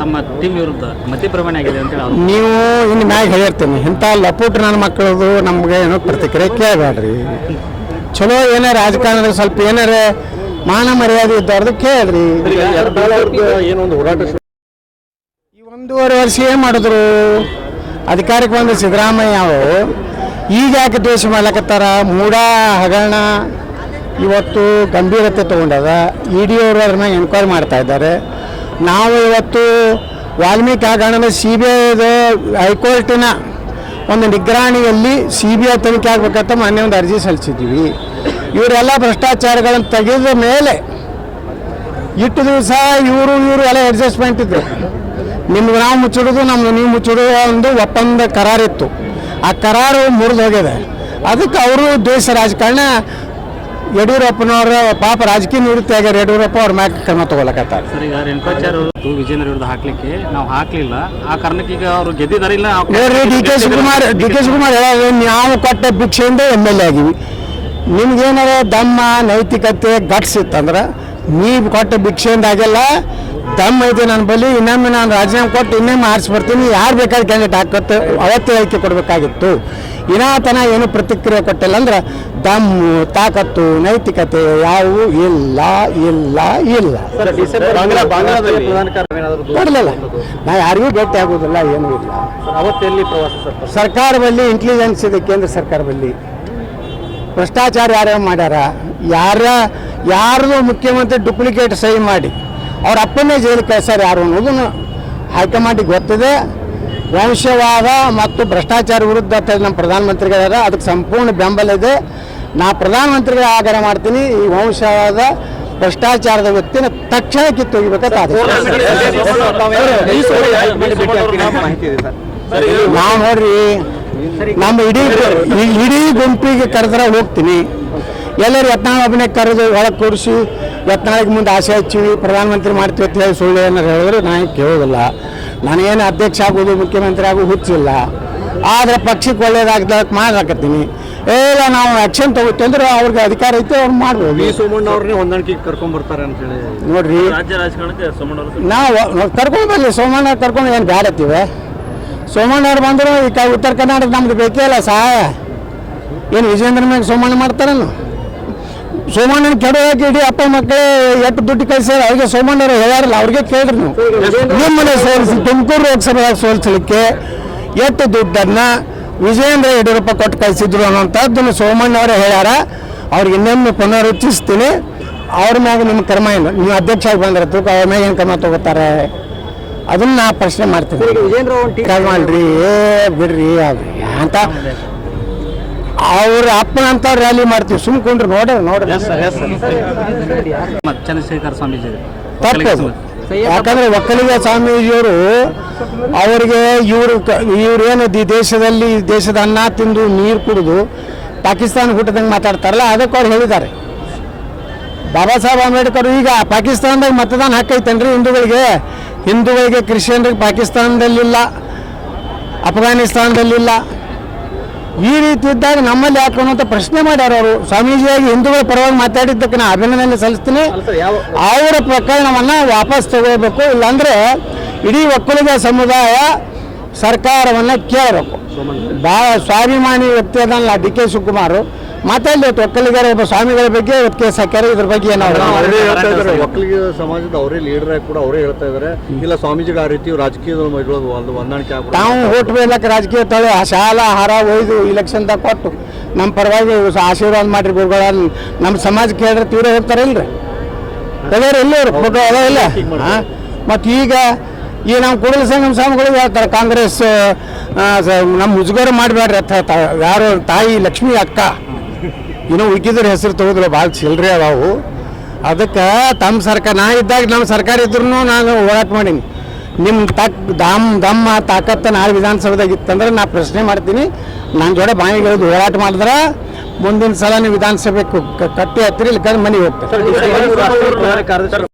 ತಮ್ಮ ಟೀಮ್ ವಿರುದ್ಧ ಆಗಿದೆ ಅಂತ ಹೇಳಿ ನೀವು ಇನ್ನು ಮ್ಯಾಗ ಹೇಳಿರ್ತೀನಿ, ಇಂಥ ಲಪೂಟ್ ನನ್ನ ಮಕ್ಕಳದು ನಮ್ಗೆ ಏನೋ ಪ್ರತಿಕ್ರಿಯೆ ಕೇಳಬೇಡ್ರಿ. ಚಲೋ ಏನಾರ ರಾಜಕಾರಣದಾಗ ಸ್ವಲ್ಪ ಏನಾರ ಮಾನ ಮರ್ಯಾದೆ ಇದ್ದವ್ರದ್ದು ಕೇಳ್ರಿ. ಈ ಒಂದೂವರೆ ವರ್ಷ ಏನು ಮಾಡಿದ್ರು? ಅಧಿಕಾರಕ್ಕೆ ಬಂದ ಸಿದ್ದರಾಮಯ್ಯ ಅವರು ಈಗ ಯಾಕೆ ದ್ವೇಷ ಮಾಡ್ಲಕತ್ತಾರ? ಮೂಡ ಹಗರಣ ಇವತ್ತು ಗಂಭೀರತೆ ತಗೊಂಡದ. ಇ ಡಿ ಅವರು ಅದ್ರ ಎನ್ಕ್ವೈರಿ ಮಾಡ್ತಾ ಇದ್ದಾರೆ. ನಾವು ಇವತ್ತು ವಾಲ್ಮೀಕಿ ಹಗರಣದ ಸಿ ಬಿ ಐದ ಹೈಕೋರ್ಟಿನ ಒಂದು ನಿಗ್ರಾಣಿಯಲ್ಲಿ ಸಿ ಬಿ ಐ ತನಿಖೆ ಆಗಬೇಕಂತ ಮೊನ್ನೆ ಒಂದು ಅರ್ಜಿ ಸಲ್ಲಿಸಿದ್ದೀವಿ ಇವರೆಲ್ಲ ಭ್ರಷ್ಟಾಚಾರಗಳನ್ನು ತೆಗೆದ ಮೇಲೆ ಇಟ್ಟು ದಿವಸ ಇವರು ಇವರು ಎಲ್ಲ ಅಡ್ಜಸ್ಟ್ಮೆಂಟ್ ಇದ್ದರು ನಿಮ್ಗೆ ನಾವು ಮುಚ್ಚಿಡೋದು, ನಮ್ಗೆ ನೀವು ಮುಚ್ಚಿಡೋದು ಒಂದು ಒಪ್ಪಂದ ಕರಾರಿತ್ತು. ಆ ಕರಾರು ಮುರಿದು ಹೋಗಿದೆ. ಅದಕ್ಕೆ ಅವರು ದೇಶ ರಾಜಕಾರಣ ಯಡಿಯೂರಪ್ಪನವರ ಪಾಪ ರಾಜಕೀಯ ನಿವೃತ್ತಿ ಆಗ್ಯಾರ ಯಡಿಯೂರಪ್ಪ ಅವ್ರ ಮ್ಯಾಕ್ ಕ್ರಮ ತಗೊಳಕತ್ತಾರ. ಸರ್ ಈಗ ರೇಣುಕಾಚಾರ್ಯ ಅವರು ವಿಜೇಂದ್ರ ವಿರುದ್ಧ ಹಾಕ್ಲಿಕ್ಕೆ ನಾವು ಹಾಕ್ಲಿಲ್ಲ. ಆ ಕಾರಣಕ್ಕೆ ಈಗ ಅವರು ಗೆದ್ದಿದ್ದಾರೆ ಇಲ್ಲ ನೋಡ್ರಿ D K Shivakumar D K Shivakumar ಹೇಳೋದು ನಾವು ಕೊಟ್ಟ ಭಿಕ್ಷೆಯಿಂದ ಎಂ ಎಲ್ ಎ ಆಗಿವಿ. ನಿಮ್ಗೇನಾರ ದಮ್ಮ ನೈತಿಕತೆ ಗಟ್ಸ್ ಇತ್ತಂದ್ರೆ ನೀವು ಕೊಟ್ಟು ಭಿಕ್ಷೆಯಿಂದ ಆಗಿಲ್ಲ ದಮ್ ಐತೆ ನನ್ನ ಬಳಿ ಇನ್ನೊಮ್ಮೆ ನಾನು ರಾಜೀನಾಮೆ ಕೊಟ್ಟು ಇನ್ನೊಮ್ಮೆ ಆರಿಸ್ಬರ್ತೀನಿ ಯಾರು ಬೇಕಾದ್ರೆ ಕ್ಯಾಂಡಿಡೇಟ್ ಹಾಕತ್ತೆ ಅವತ್ತೇ ಹೇಳಿಕೆ ಕೊಡಬೇಕಾಗಿತ್ತು. ಇನಾತನ ಏನು ಪ್ರತಿಕ್ರಿಯೆ ಕೊಟ್ಟಿಲ್ಲ ಅಂದ್ರೆ ದಮ್ಮು ತಾಕತ್ತು ನೈತಿಕತೆ ಯಾವುವು ಇಲ್ಲ ಇಲ್ಲ ಇಲ್ಲ. ಕೊಡಲಿಲ್ಲ. ನಾ ಯಾರಿಗೂ ಭೇಟಿ ಆಗೋದಿಲ್ಲ ಏನೂ ಇಲ್ಲ. ಸರ್ಕಾರ ಬಳಿ ಸರ್? ಸರ್ಕಾರದಲ್ಲಿ ಇಂಟೆಲಿಜೆನ್ಸ್ ಇದೆ ಕೇಂದ್ರ ಸರ್ಕಾರದಲ್ಲಿ. ಭ್ರಷ್ಟಾಚಾರ ಯಾರ್ಯಾರು ಮಾಡ್ಯಾರ? ಯಾರ ಯಾರ್ದು ಮುಖ್ಯಮಂತ್ರಿ ಡುಪ್ಲಿಕೇಟ್ ಸಹಿ ಮಾಡಿ, ಅವ್ರ ಅಪ್ಪನೇ ಜೈಲು ಕಳಿಸ್ಯಾರ ಯಾರು ಅನ್ನೋದನ್ನು ಹೈಕಮಾಂಡಿಗೆ ಗೊತ್ತಿದೆ. ವಂಶವಾದ ಮತ್ತು ಭ್ರಷ್ಟಾಚಾರ ವಿರುದ್ಧ ನಮ್ಮ ಪ್ರಧಾನಮಂತ್ರಿಗಳಾರ ಅದಕ್ಕೆ ಸಂಪೂರ್ಣ ಬೆಂಬಲ ಇದೆ. ನಾ ಪ್ರಧಾನಮಂತ್ರಿಗಳ ಆಗ್ರಹ ಮಾಡ್ತೀನಿ. ಈ ವಂಶವಾದ ಭ್ರಷ್ಟಾಚಾರದ ವ್ಯಕ್ತಿನ ತಕ್ಷಣ ಕಿತ್ತೊಗಿಬೇಕಂತ ನಾವು ನೋಡ್ರಿ, ನಮ್ಮ ಇಡೀ ಇಡೀ ಗುಂಪಿಗೆ ಕರೆದ್ರೆ ಹೋಗ್ತೀನಿ. ಎಲ್ಲರೂ ಯತ್ನಾಳ ಒಬ್ಬನೇ ಕರೆದು ಒಳಗೆ ಕೂರಿಸಿ ಯತ್ನಾಳಿಗೆ ಮುಂದೆ ಆಸೆ ಹಚ್ಚಿವಿ ಪ್ರಧಾನಮಂತ್ರಿ ಮಾಡ್ತೀವಿ ಅಂತ ಹೇಳಿ ಸುಳ್ಳು ಏನಾರು ಹೇಳಿದ್ರೆ ನಾನು ಕೇಳೋದಿಲ್ಲ. ನಾನೇನು ಅಧ್ಯಕ್ಷ ಆಗೋದು ಮುಖ್ಯಮಂತ್ರಿ ಆಗೋ ಹುಚ್ಚಿಲ್ಲ ಆದರೆ ಪಕ್ಷಕ್ಕೆ ಒಳ್ಳೇದಾಗ್ದಕ್ಕೆ ಮಾಡಾಕತ್ತೀನಿ ಇಲ್ಲ ನಾವು ಆ್ಯಕ್ಷನ್ ತಗೋತೀವಿ ಅಂದ್ರೆ ಅವ್ರಿಗೆ ಅಧಿಕಾರ ಐತೆ ಅವ್ರು ಮಾಡ್ಬೋದು. ವಿ ಸೋಮಣ್ಣ ಅವ್ರನ್ನೇ ಹೊಂದಾಣಿಕೆಗೆ ಕರ್ಕೊಂಡ್ ಬರ್ತಾರೆ ಅಂತ ಹೇಳಿ. ನೋಡ್ರಿ. ರಾಜ್ಯ ರಾಜಕಾರಣಕ್ಕೆ ಸೋಮಣ್ಣ ನಾವು ಕರ್ಕೊಂಡು ಬರಲಿ ಸೋಮಣ್ಣ ಕರ್ಕೊಂಡು ಏನು ಬ್ಯಾಡತ್ತೀವಿ ಸೋಮಣ್ಣವ್ರು ಬಂದರು ಈ ಉತ್ತರ ಕರ್ನಾಟಕ ನಮ್ಗೆ ಬೇಕೇ ಇಲ್ಲ ಸಹಾಯ. ಏನು ವಿಜೇಂದ್ರ ಮ್ಯಾಗ ಸೋಮಣ್ಣ ಮಾಡ್ತಾರನು? ಸೋಮಣ್ಣನ ಕೆಡೋಕೆ ಇಡೀ ಅಪ್ಪ ಮಕ್ಕಳೇ ಎಟ್ಟು ದುಡ್ಡು ಕಳಿಸ್ಯಾರ ಅವ್ರಿಗೆ ಸೋಮಣ್ಣವ್ರು ಹೇಳ್ಯಾರಲ್ಲ ಅವ್ರಿಗೆ ಕೇಳ್ರಿ ನೀವು. ನಿಮ್ಮನೆ ಸೋಲಿಸಿ ತುಮಕೂರು ಲೋಕಸಭೆಯಾಗ ಸೋಲಿಸಲಿಕ್ಕೆ ಎಟ್ಟು ದುಡ್ಡನ್ನು ವಿಜಯೇಂದ್ರ ಯಡಿಯೂರಪ್ಪ ಕೊಟ್ಟು ಕಳಿಸಿದ್ರು ಅನ್ನೋಂಥದ್ದನ್ನು ಸೋಮಣ್ಣವರೇ ಹೇಳ್ಯಾರ. ಅವ್ರಿಗೆ ಇನ್ನೊಮ್ಮೆ ಪುನರುಚ್ಚಿಸ್ತೀನಿ ಅವ್ರ ಮ್ಯಾಗ ನಿಮ್ಮ ಕ್ರಮ ಏನು? ನೀವು ಅಧ್ಯಕ್ಷ ಆಗಿ ಬಂದ್ರೆ ತೂಕ ಅವ್ರ ಮ್ಯಾಗ ಏನು ಕ್ರಮ ತಗೋತಾರೆ? ಅದನ್ನ ನಾ ಪ್ರಶ್ನೆ ಮಾಡ್ತೀನಿ. ಕಳ್ಮಾಡ್ರಿ ಏ ಬಿಡ್ರಿ ಅದು ಅಂತ ಅವ್ರ ಅಪ್ಪನಂತ ರ್ಯಾಲಿ ಮಾಡ್ತೀವಿ. ಸುಮ್ಕೊಂಡ್ರಿ ನೋಡ್ರಿ ನೋಡ್ರಿ. ಚಂದ್ರಶೇಖರ್ ಸ್ವಾಮೀಜಿ ತಪ್ಪದು ಯಾಕಂದ್ರೆ ಒಕ್ಕಲಿಗ ಸ್ವಾಮೀಜಿಯವರು ಅವರಿಗೆ ಇವರು ಇವ್ರು ಏನು ಈ ದೇಶದಲ್ಲಿ ದೇಶದ ಅನ್ನ ತಿಂದು ನೀರು ಕುಡಿದು ಪಾಕಿಸ್ತಾನ ಹುಟ್ಟದಂಗೆ ಮಾತಾಡ್ತಾರಲ್ಲ ಅದಕ್ಕೆ ಅವ್ರು ಹೇಳಿದ್ದಾರೆ. ಬಾಬಾ ಸಾಹೇಬ್ ಅಂಬೇಡ್ಕರ್ ಈಗ ಪಾಕಿಸ್ತಾನದಾಗ ಮತದಾನ ಹಾಕೈತೇನ್ರಿ ಹಿಂದೂಗಳಿಗೆ? ಹಿಂದೂಗಳಿಗೆ ಕ್ರಿಶ್ಚಿಯನ್ರಿಗೆ ಪಾಕಿಸ್ತಾನದಲ್ಲಿಲ್ಲ ಅಫ್ಘಾನಿಸ್ತಾನದಲ್ಲಿಲ್ಲ. ಈ ರೀತಿ ಇದ್ದಾಗ ನಮ್ಮಲ್ಲಿ ಯಾಕೆ ಪ್ರಶ್ನೆ ಮಾಡ್ಯಾರ ಅವರು. ಸ್ವಾಮೀಜಿಯಾಗಿ ಹಿಂದೂಗಳ ಪರವಾಗಿ ಮಾತಾಡಿದ್ದಕ್ಕೆ ನಾನು ಅಭಿನಂದನೆ ಸಲ್ಲಿಸ್ತೀನಿ. ಅವರ ಪ್ರಕರಣವನ್ನು ವಾಪಸ್ ತಗೋಬೇಕು ಇಲ್ಲಾಂದ್ರೆ ಇಡೀ ಒಕ್ಕಲಿಗ ಸಮುದಾಯ ಸರ್ಕಾರವನ್ನು ಕೇಳಬೇಕು. ಭಾಳ ಸ್ವಾಭಿಮಾನಿ ವ್ಯಕ್ತಿ ಅದಲ್ಲ ಡಿ ಕೆ ಶಿವಕುಮಾರ್. ಮಾತಾಡಲಿ ಇವತ್ತು ಒಕ್ಕಲಿಗರ ಒಬ್ಬ ಸ್ವಾಮಿಗಳ ಬಗ್ಗೆ ಇವತ್ತು ಕೇಸ್ ಹಾಕ್ಯಾರ ಇದ್ರ ಬಗ್ಗೆ ಏನಾದ್ರು ಅವರೇ ಹೇಳ್ತಾ ಇದ್ದಾರೆ. ಒಕ್ಕಲಿಗ ಸಮಾಜದ ಅವರೇ ಲೀಡರ್ ಕೂಡ ಅವರೇ ಹೇಳ್ತಾ ಇದಾರೆ ಇಲ್ಲ ಸ್ವಾಮೀಜಿಗೆ ಆ ರೀತಿ ರಾಜಕೀಯದಲ್ಲಿ ಹೊಂದಾಣಿಕೆ ನಾವು ತಾವು ಓಟ್ ಬೇಲಕ್ಕೆ ರಾಜಕೀಯ ತಳಿ ಶಾಲಾ ಹಾರ ಒಯ್ದು ಇಲೆಕ್ಷನ್ದಾಗ ಕೊಟ್ಟು ನಮ್ಮ ಪರವಾಗಿ ಆಶೀರ್ವಾದ ಮಾಡಿರಿ ಗುರುಗಳ ನಮ್ಮ ಸಮಾಜಕ್ಕೆ ಕೇಳಿದ್ರೆ ತೀವ್ರ ಹೋಗ್ತಾರೆ ಇಲ್ರಿ ಅದಾರ ಇಲ್ಲ? ಫೋಟೋ ಅದ ಇಲ್ಲ ಮತ್ತು ಈಗ ಈ ನಮ್ಮ ಕೂಡಲ ಸಂಗಮ ಸ್ವಾಮಿಗಳು ಹೇಳ್ತಾರೆ ಕಾಂಗ್ರೆಸ್ ನಮ್ಮ ಮುಜುಗರ ಮಾಡಬೇಡ್ರಿ ಅಂತ ಯಾರು ತಾಯಿ ಲಕ್ಷ್ಮಿ ಅಕ್ಕ. ಇನ್ನೂ ಉಗಿದ್ರ ಹೆಸರು ತೆಗೆದ್ರೆ ಭಾಳ ಚಿಲ್ಲರೆ ಅದಾವು. ಅದಕ್ಕೆ ತಮ್ಮ ಸರ್ಕಾರ, ನಾ ಇದ್ದಾಗ ನಮ್ಮ ಸರ್ಕಾರ ಇದ್ರೂ ನಾನು ಹೋರಾಟ ಮಾಡೀನಿ. ನಿಮ್ಮ ತಕ್, ದಮ್ ದಮ್ಮ ತಾಕತ್ತ ನಾಳೆ ವಿಧಾನಸಭೆದಾಗ ಇತ್ತಂದ್ರೆ ನಾ ಪ್ರಶ್ನೆ ಮಾಡ್ತೀನಿ. ನನ್ನ ಜೋಡೆ ಬಾಯಿಗಳದ್ದು ಹೋರಾಟ ಮಾಡಿದ್ರೆ ಮುಂದಿನ ಸಲ ನೀವು ವಿಧಾನಸಭೆ ಕಟ್ಟಿ ಹತ್ತಿರ ಇಲ್ಲಕಂದ್ರೆ ಮನೆಗೆ ಹೋಗ್ತಾರೆ.